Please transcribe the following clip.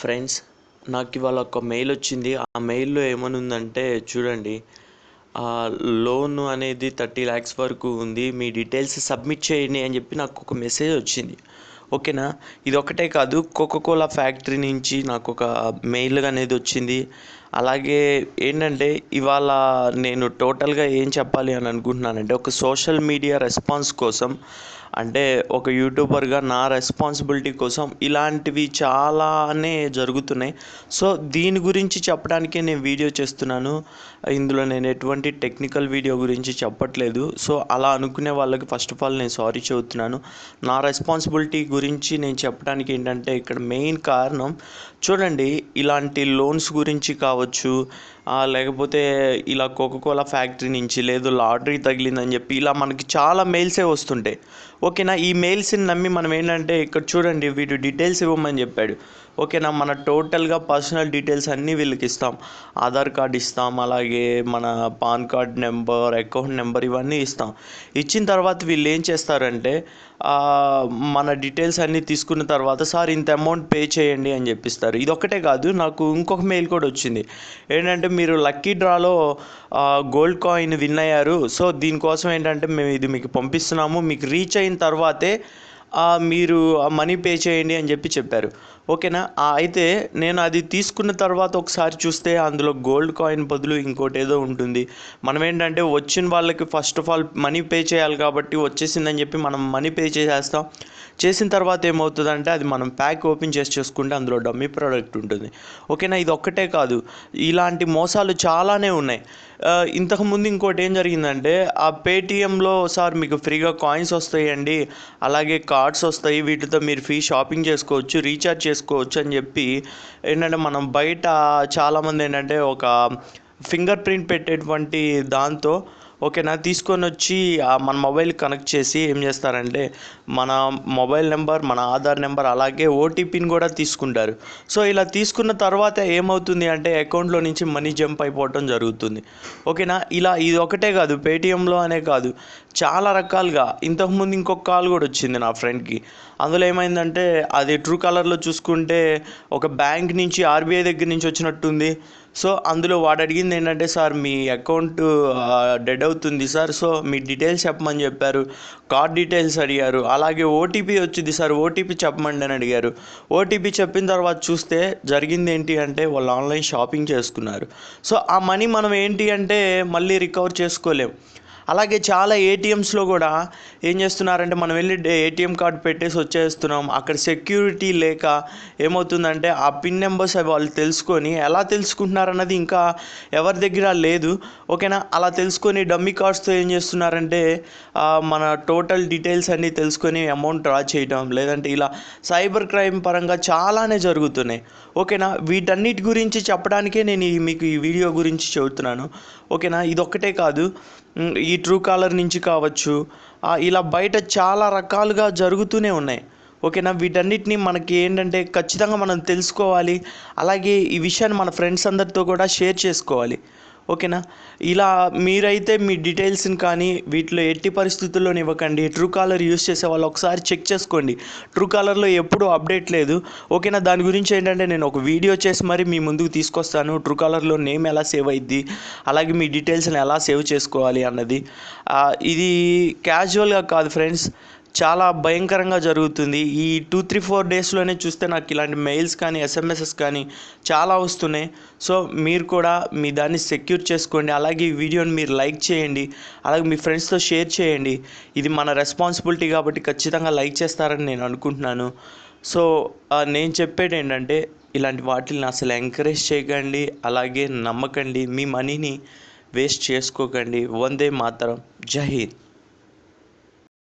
Friends నాకు ఇవాళ ఒక మెయిల్ వచ్చింది. ఆ మెయిల్లో ఏమని ఉందంటే చూడండి లోన్ అనేది థర్టీ ల్యాక్స్ వరకు ఉంది. మీ డీటెయిల్స్ సబ్మిట్ చేయండి అని చెప్పి నాకు ఒక మెసేజ్ వచ్చింది. ఓకేనా? ఇది ఒకటే కాదు కోకోకోలా ఫ్యాక్టరీ నుంచి నాకు ఒక మెయిల్ అనేది వచ్చింది. అలాగే ఏంటంటే ఇవాళ నేను టోటల్గా ఏం చెప్పాలి అని అనుకుంటున్నానంటే ఒక సోషల్ మీడియా రెస్పాన్స్ కోసం అంటే ఒక యూట్యూబర్గా నా రెస్పాన్సిబిలిటీ కోసం ఇలాంటివి చాలానే జరుగుతున్నాయి. సో దీని గురించి చెప్పడానికే నేను వీడియో చేస్తున్నాను. ఇందులో నేను ఎటువంటి టెక్నికల్ వీడియో గురించి చెప్పట్లేదు. సో అలా అనుకునే వాళ్ళకి ఫస్ట్ ఆఫ్ ఆల్ నేను సారీ చెబుతున్నాను. నా రెస్పాన్సిబిలిటీ గురించి గురించి నేను చెప్పడానికి ఏంటంటే ఇక్కడ మెయిన్ కారణం చూడండి ఇలాంటి లోన్స్ గురించి కావచ్చు లేకపోతే ఇలా కోకోకోలా ఫ్యాక్టరీ నుంచి లేదు లాటరీ తగిలిందని చెప్పి ఇలా మనకి చాలా మెయిల్సే వస్తుంటాయి. ఓకేనా ఈ మెయిల్స్ని నమ్మి మనం ఏంటంటే ఇక్కడ చూడండి వీటి డీటెయిల్స్ ఇవ్వమని చెప్పాడు. ఓకేనా మన టోటల్గా పర్సనల్ డీటెయిల్స్ అన్నీ వీళ్ళకి ఇస్తాం. ఆధార్ కార్డ్ ఇస్తాం అలాగే మన PAN card number account number ఇవన్నీ ఇస్తాం. ఇచ్చిన తర్వాత వీళ్ళు ఏం చేస్తారంటే మన డీటెయిల్స్ అన్నీ తీసుకున్న తర్వాత సార్ ఇంత అమౌంట్ పే చేయండి అని చెప్పిస్తారు. ఇది ఒక్కటే కాదు నాకు ఇంకొక మెయిల్ కూడా వచ్చింది. ఏంటంటే మీరు లక్కీ డ్రాలో గోల్డ్ కాయిన్ విన్ అయ్యారు. సో దీనికోసం ఏంటంటే మేము ఇది మీకు పంపిస్తున్నాము. మీకు రీచ్ అయిన తర్వాతే మీరు ఆ మనీ పే చేయండి అని చెప్పి చెప్పారు. ఓకేనా? అయితే నేను అది తీసుకున్న తర్వాత ఒకసారి చూస్తే అందులో గోల్డ్ కాయిన్ బదులు ఇంకోటి ఏదో ఉంటుంది. మనం ఏంటంటే వచ్చిన వాళ్ళకి first of all money pay చేయాలి కాబట్టి వచ్చేసిందని చెప్పి మనం మనీ పే చేసేస్తాం. చేసిన తర్వాత ఏమవుతుందంటే అది మనం ప్యాక్ ఓపెన్ చేసి చేసుకుంటే అందులో డమ్మీ ప్రోడక్ట్ ఉంటుంది. ఓకేనా? ఇది ఒక్కటే కాదు. ఇలాంటి మోసాలు చాలానే ఉన్నాయి. ఇంతకుముందు ఇంకోటి ఏం జరిగిందంటే ఆ పేటిఎంలో సార్ మీకు ఫ్రీగా కాయిన్స్ వస్తాయండి అలాగే కార్డ్స్ వస్తాయి వీటితో మీరు ఫ్రీ షాపింగ్ చేసుకోవచ్చు రీఛార్జ్ చేసుకోవచ్చు అని చెప్పి ఏంటంటే మనం బయట చాలామంది ఏంటంటే ఒక ఫింగర్ ప్రింట్ పెట్టేటువంటి దాంతో ఓకేనా తీసుకొని వచ్చి మన మొబైల్ కనెక్ట్ చేసి ఏం చేస్తారంటే మన మొబైల్ నెంబర్ మన ఆధార్ నెంబర్ అలాగే ఓటీపీని కూడా తీసుకుంటారు. సో ఇలా తీసుకున్న తర్వాత ఏమవుతుంది అంటే అకౌంట్లో నుంచి మనీ జంప్ అయిపోవటం జరుగుతుంది. ఓకేనా? ఇలా ఇది ఒకటే కాదు పేటిఎంలో అనే కాదు. చాలా రకాలుగా ఇంతకుముందు ఇంకొక కాల్ కూడా వచ్చింది నా ఫ్రెండ్కి. అందులో ఏమైందంటే అది ట్రూ కలర్లో చూసుకుంటే ఒక బ్యాంక్ నుంచి ఆర్బీఐ దగ్గర నుంచి వచ్చినట్టుంది. సో అందులో వాడు అడిగింది ఏంటంటే సార్ మీ అకౌంట్ డెడ్ అవుతుంది సార్. సో మీ డీటెయిల్స్ చెప్పమని చెప్పారు. కార్డ్ డీటెయిల్స్ అడిగారు. అలాగే ఓటీపీ వచ్చింది సార్. ఓటీపీ చెప్పమండి అని అడిగారు. ఓటీపీ చెప్పిన తర్వాత చూస్తే జరిగింది ఏంటి అంటే వాళ్ళు ఆన్లైన్ షాపింగ్ చేసుకున్నారు. సో ఆ మనీ మనం ఏంటి అంటే మళ్ళీ రికవర్ చేసుకోలేం. అలాగే చాలా ఏటీఎమ్స్లో కూడా ఏం చేస్తున్నారంటే మనం వెళ్ళి ఏటీఎం కార్డు పెట్టేసి వచ్చేస్తున్నాం. అక్కడ సెక్యూరిటీ లేక ఏమవుతుందంటే ఆ పిన్ నెంబర్స్ అవి వాళ్ళు తెలుసుకొని ఎలా తెలుసుకుంటున్నారన్నది ఇంకా ఎవరి దగ్గర లేదు. ఓకేనా? అలా తెలుసుకొని డమ్మీ కార్డ్స్తో ఏం చేస్తున్నారంటే మన టోటల్ డీటెయిల్స్ అన్నీ తెలుసుకొని అమౌంట్ డ్రా చేయడం లేదంటే ఇలా సైబర్ క్రైమ్ పరంగా చాలానే జరుగుతున్నాయి. ఓకేనా? వీటన్నిటి గురించి చెప్పడానికే నేను మీకు ఈ వీడియో గురించి చెబుతున్నాను. ఓకేనా? ఇదొక్కటే కాదు. ఈ ట్రూ కాలర్ నుంచి కావచ్చు ఇలా బయట చాలా రకాలుగా జరుగుతూనే ఉన్నాయి. ఓకేనా? వీటన్నిటిని మనకి ఏంటంటే ఖచ్చితంగా మనం తెలుసుకోవాలి. అలాగే ఈ విషయాన్ని మన ఫ్రెండ్స్ అందరితో కూడా షేర్ చేసుకోవాలి. ఓకేనా? ఇలా మీరైతే మీ డీటెయిల్స్ని కానీ వీటిలో ఎట్టి పరిస్థితుల్లోని ఇవ్వకండి. ట్రూ కాలర్ యూస్ చేసే వాళ్ళు ఒకసారి చెక్ చేసుకోండి. ట్రూ కాలర్లో ఎప్పుడూ అప్డేట్ లేదు. ఓకేనా? దాని గురించి ఏంటంటే నేను ఒక వీడియో చేసి మరి మీ ముందుకు తీసుకొస్తాను. ట్రూ కాలర్లో నేమ్ ఎలా సేవ్ అయ్యిద్ది అలాగే మీ డీటెయిల్స్ని ఎలా సేవ్ చేసుకోవాలి అన్నది. ఇది క్యాజువల్గా కాదు ఫ్రెండ్స్. చాలా భయంకరంగా జరుగుతుంది. ఈ టూ త్రీ ఫోర్ డేస్లోనే చూస్తే నాకు ఇలాంటి మెయిల్స్ కానీ ఎస్ఎంఎస్ఎస్ కానీ చాలా వస్తున్నాయి. సో మీరు కూడా మీ దాన్ని సెక్యూర్ చేసుకోండి. అలాగే ఈ వీడియోని మీరు లైక్ చేయండి. అలాగే మీ ఫ్రెండ్స్తో షేర్ చేయండి. ఇది మన రెస్పాన్సిబిలిటీ కాబట్టి ఖచ్చితంగా లైక్ చేస్తారని నేను అనుకుంటున్నాను. సో నేను చెప్పేది ఏంటంటే ఇలాంటి వాటిని అసలు ఎంకరేజ్ చేయకండి. అలాగే నమ్మకండి. మీ మనీని వేస్ట్ చేసుకోకండి. వందే మాత్రం. జై హింద్.